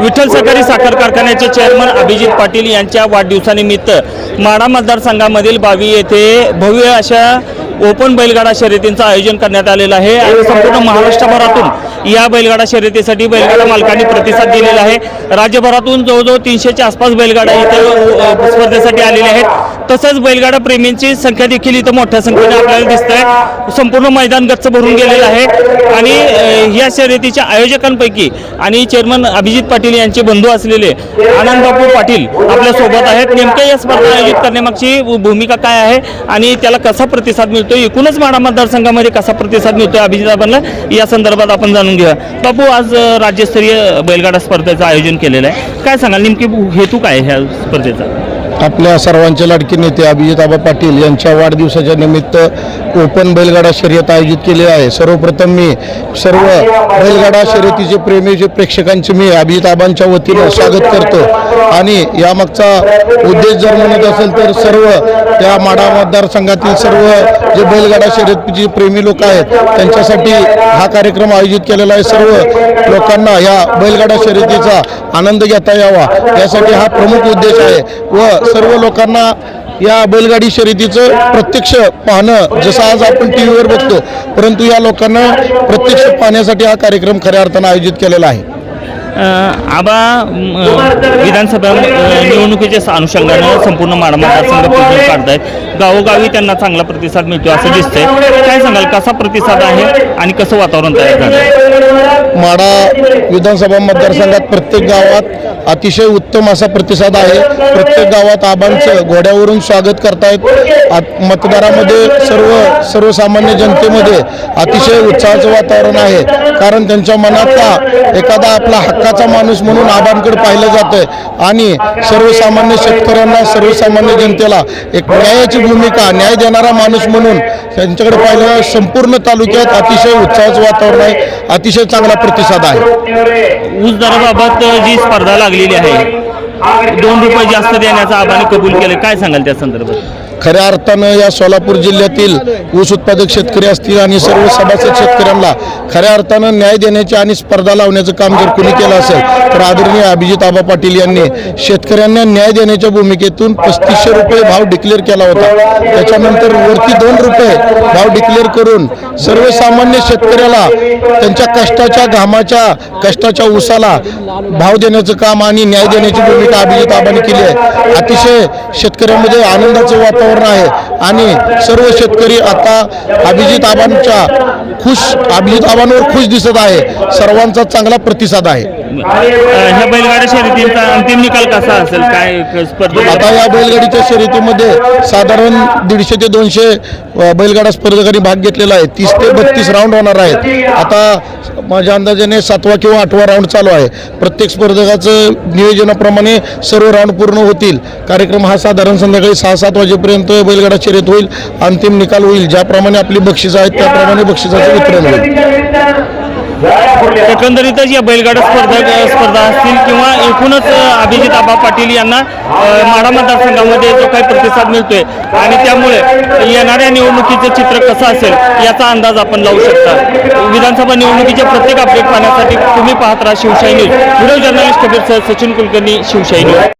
विठ्ठल सहकारी साखर कारखान्याचे चेअरमन अभिजित पाटील यांच्या वाढदिवसानिमित्त माढा मतदारसंघामधील बावी येथे भव्य अशा ओपन बैलगाडा शर्यतींचं आयोजन करण्यात आलेलं आहे आणि संपूर्ण महाराष्ट्रभरातून या बैलगाडा शर्यतीसाठी बैलगाडा मालकांनी प्रतिसाद दिलेला आहे. राज्यभरातून जवळजवळ तीनशेच्या आसपास बैलगाडा इथं स्पर्धेसाठी आलेल्या आहेत. तसंच बैलगाडा प्रेमींची संख्या देखील इथं मोठ्या संख्येने आपल्याला दिसत आहे संपूर्ण मैदान गच्च भरून गेलेलं आहे. आणि या शर्यतीच्या आयोजकांपैकी आणि चेअरमन अभिजित पाटील यांचे बंधू असलेले आनंदबापू पाटील आपल्यासोबत आहेत. नेमक्या या स्पर्धा आयोजित करण्यामागची भूमिका काय आहे आणि त्याला कसा प्रतिसाद मिळतो एकूणच माडा मतदारसंघामध्ये कसा प्रतिसाद मिळतो अभिजिताबांना या संदर्भात आपण जाणून घेऊया. बापू आज राज्यस्तरीय बैलगाडा स्पर्धेचं आयोजन केलेलं आहे. काय सांगाल? नेमकी हेतू काय ह्या स्पर्धेचा? आपल्या सर्वांचे लाडके नेते अभिजित आबा पाटील यांच्या वाढदिवसाच्या निमित्त ओपन बैलगाडा शर्यत आयोजित केली आहे. सर्वप्रथम मी सर्व बैलगाडा शर्यतीचे प्रेमी जे प्रेक्षकांचे मी अभिजित आबांच्या वतीनं स्वागत करतो. आणि यामागचा उद्देश जर म्हणत असेल तर सर्व त्या माडा मतदारसंघातील सर्व जे बैलगाडा शर्यतीचे प्रेमी लोक आहेत त्यांच्यासाठी हा कार्यक्रम आयोजित केलेला आहे. सर्व लोकांना या बैलगाडा शर्यतीचा आनंद घेता यावा. यासाठी हा प्रमुख उद्देश आहे व सर्व लोकांना या बैलगाडी शर्यतीचं प्रत्यक्ष पाहणं जसं आज आपण टी व्हीवर बघतो परंतु या लोकांना प्रत्यक्ष पाहण्यासाठी हा कार्यक्रम खऱ्या अर्थानं आयोजित केलेला आहे. आबा विधानसभा निवडणुकीच्या अनुषंगानं संपूर्ण माडा मतदारसंघ पूर्ण काढतायत. गावोगावी त्यांना चांगला प्रतिसाद मिळतो असं दिसतंय. काय सांगाल कसा प्रतिसाद आहे आणि कसं वातावरण तयार झालं माडा विधानसभा मतदारसंघात प्रत्येक गावात अतिशय उत्तम असा प्रतिसाद आहे. प्रत्येक गावात आबांचं घोड्यावरून स्वागत करतायत. आत- मतदारामध्ये सर्व सर्वसामान्य जनतेमध्ये अतिशय उत्साहाचं वातावरण आहे. कारण त्यांच्या मनातला एखादा आपला हक्काचा माणूस म्हणून आबांकडे पाहिलं जातंय. आणि सर्वसामान्य शेतकऱ्यांना सर्वसामान्य जनतेला एक न्यायाची भूमिका न्याय देणारा माणूस म्हणून त्यांच्याकडे पाहिलं संपूर्ण तालुक्यात अतिशय उत्साहाचं वातावरण आहे. अतिशय चांगला प्रतिसाद आहे. ऊस दराबाबत जी स्पर्धा लागलेली आहे दोन रुपये जास्त देण्याचं आबाने कबूल केलं. काय सांगाल त्या संदर्भात? खऱ्या अर्थानं या सोलापूर जिल्ह्यातील ऊस उत्पादक शेतकरी असतील आणि सर्व सभासद शेतकऱ्यांना खऱ्या अर्थानं न्याय देण्याचे आणि स्पर्धा लावण्याचं काम जर कुणी केलं असेल तर आदरणीय अभिजित आबा पाटील यांनी शेतकऱ्यांना न्याय देण्याच्या भूमिकेतून पस्तीसशे रुपये भाव डिक्लेअर केला होता. त्याच्यानंतर वरती दोन रुपये भाव डिक्लेअर करून सर्वसामान्य शेतकऱ्याला त्यांच्या कष्टाच्या घामाच्या कष्टाच्या ऊसाला भाव देण्याचं काम आणि न्याय देण्याची भूमिका अभिजित आबाने केली आहे. अतिशय शेतकऱ्यांमध्ये आनंदाचं वातावरण आहे. आणि सर्व शेतकरी आता अभिजित आबांच्या खुश अभिजित आबांवर खुश दिसत आहे. सर्वांचा चांगला प्रतिसाद आहे. ह्या बैलगाड्या शर्यतींचा अंतिम निकाल कसा असेल? काय स्पर्धा आता या बैलगाडीच्या शर्यतीमध्ये साधारण दीडशे ते दोनशे अ, बैलगाडा स्पर्धकांनी भाग घेतलेला आहे. तीस ते बत्तीस राऊंड होणार आहेत. आता माझ्या अंदाजाने सातवा किंवा आठवा राऊंड चालू आहे. प्रत्येक स्पर्धकाचं नियोजनाप्रमाणे सर्व राऊंड पूर्ण होतील. कार्यक्रम हा साधारण संध्याकाळी सहा सात वाजेपर्यंत बैलगाडा शर्यत होईल अंतिम निकाल होईल. ज्याप्रमाणे आपली बक्षिसं आहेत त्याप्रमाणे बक्षिसाचं वितरण होईल. एकंदरीतच या बैलगाडा स्पर्धा स्पर्धा असतील किंवा एकूणच अभिजित आबा पाटील यांना अ, माढा मतदारसंघामध्ये जो काही प्रतिसाद मिळतोय आणि त्यामुळे येणाऱ्या निवडणुकीचं चित्र कसं असेल याचा अंदाज आपण लावू शकता. विधानसभा निवडणुकीचे प्रत्येक अपडेट पाहण्यासाठी तुम्ही पाहत राहा Shivshahi news. Video journalist Kabir Sachin Kulkarni Shivshahi news.